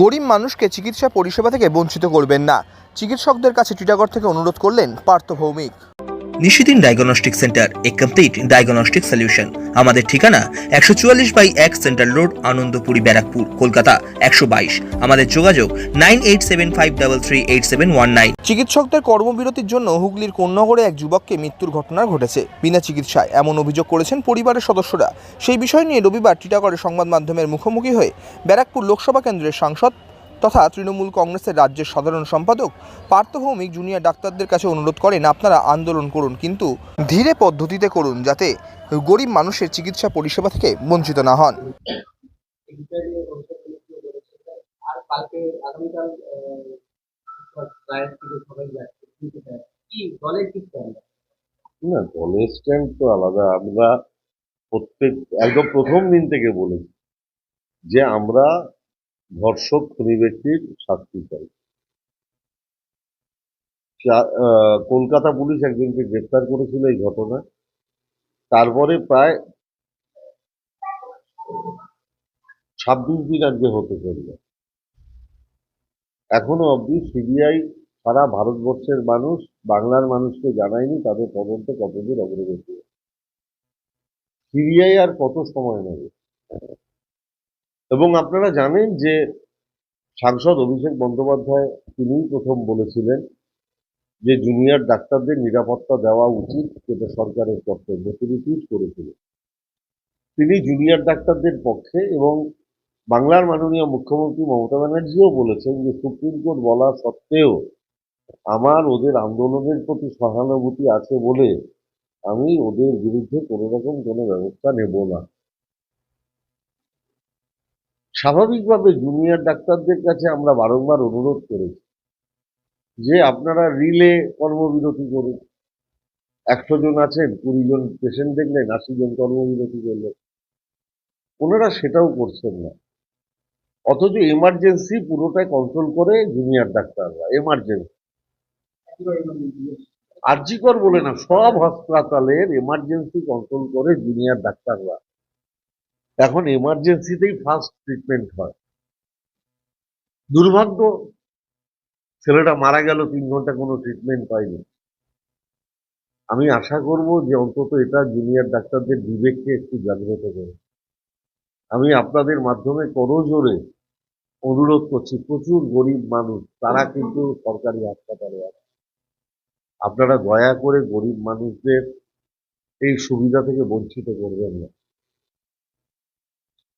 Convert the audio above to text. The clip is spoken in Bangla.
গরিব মানুষকে চিকিৎসা পরিষেবা থেকে বঞ্চিত করবেন না। চিকিৎসকদের কাছে টিটাগড় থেকে অনুরোধ করলেন পার্থ ভৌমিক। নিশিদিন ডায়াগনস্টিক সেন্টার এ কমপ্লিট ডায়াগনস্টিক সলিউশন আমাদের ঠিকানা একশো চুয়াল্লিশ বাই এক সেন্ট্রাল রোড, আনন্দপুরি, ব্যারাকপুর, কলকাতা একশো বাইশ। আমাদের যোগাযোগ nine eight seven five double three eight seven one nine. চিকিৎসকদের কর্মবিরতির জন্য হুগলির কোন্নগরে এক যুবককে মৃত্যুর ঘটনা ঘটেছে। বিনা চিকিৎসায় এমন অভিযোগ করেছেন পরিবারের সদস্যরা। সেই বিষয় নিয়ে রবিবার টিটাগড়ের সংবাদ মাধ্যমের মুখোমুখি হয়ে ব্যারাকপুর লোকসভা কেন্দ্রের সাংসদ তথা তৃণমূল কংগ্রেসের রাজ্যের সাধারণ সম্পাদক, পার্থভৌমিক জুনিয়র ডাক্তারদের কাছে অনুরোধ করেন, আপনারা আন্দোলন করুন, কিন্তু ধীরে পদ্ধতিতে করুন যাতে গরিব মানুষের চিকিৎসা পরিষেবা থেকে বঞ্চিত না হন। না দলের স্ট্যান্ড তো আলাদা। আমরা প্রত্যেক, একদম প্রথম দিন থেকে বলেছি যে আমরা ধর্ষক খুনি শাস্তি চাই। কলকাতা পুলিশ একজনকে গ্রেপ্তার করেছিল এই ঘটনা তারপরে প্রায় ছাব্বিশ দিন আজকে হতে চলবে এখনও অবধি সিবিআই সারা ভারতবর্ষের মানুষ, বাংলার মানুষকে জানায়নি তাদের তদন্ত কতদূর অগ্রগতি। সিবিআই আর কত সময় নেবে? এবং আপনারা জানেন যে সাংসদ অভিষেক বন্দ্যোপাধ্যায় তিনিই প্রথম বলেছিলেন যে জুনিয়র ডাক্তারদের নিরাপত্তা দেওয়া উচিত, যেটা সরকারের কর্তব্য, তিনি টুইট করেছিলেন। তিনি জুনিয়র ডাক্তারদের পক্ষে এবং বাংলার মাননীয় মুখ্যমন্ত্রী মমতা ব্যানার্জিও বলেছেন যে সুপ্রিম কোর্ট বলা সত্ত্বেও আমার ওদের আন্দোলনের প্রতি সহানুভূতি আছে বলে আমি ওদের বিরুদ্ধে কোনো রকম কোনো ব্যবস্থা নেব না। স্বাভাবিকভাবে জুনিয়র ডাক্তারদের কাছে আমরা বারংবার অনুরোধ করেছি যে আপনারা রিলে কর্মবিরতি করুন। একশো জন আছেন, কুড়ি জন পেশেন্ট দেখলেন, আশি জন কর্মবিরতি করলেন। ওনারা সেটাও করছেন না। অথচ এমার্জেন্সি পুরোটাই কন্ট্রোল করে জুনিয়র ডাক্তাররা এমার্জেন্সি আর্জিকর বলে না, সব হাসপাতালের এমার্জেন্সি কন্ট্রোল করে জুনিয়র ডাক্তাররা। এখন এমার্জেন্সিতেই ফার্স্ট ট্রিটমেন্ট হয়। দুর্ভাগ্য, ছেলেটা মারা গেল, তিন ঘণ্টা কোনো ট্রিটমেন্ট পাইনি আমি আশা করব যে অন্তত এটা জুনিয়র ডাক্তারদের বিবেককে একটু জাগ্রত করে আমি আপনাদের মাধ্যমে করজোরে অনুরোধ করছি, প্রচুর গরিব মানুষ, তারা কিন্তু সরকারি হাসপাতালে আছে। আপনারা দয়া করে গরিব মানুষদের এই সুবিধা থেকে বঞ্চিত করবেন না আচ্ছা মৃত্যু নিয়ে এখানে আসা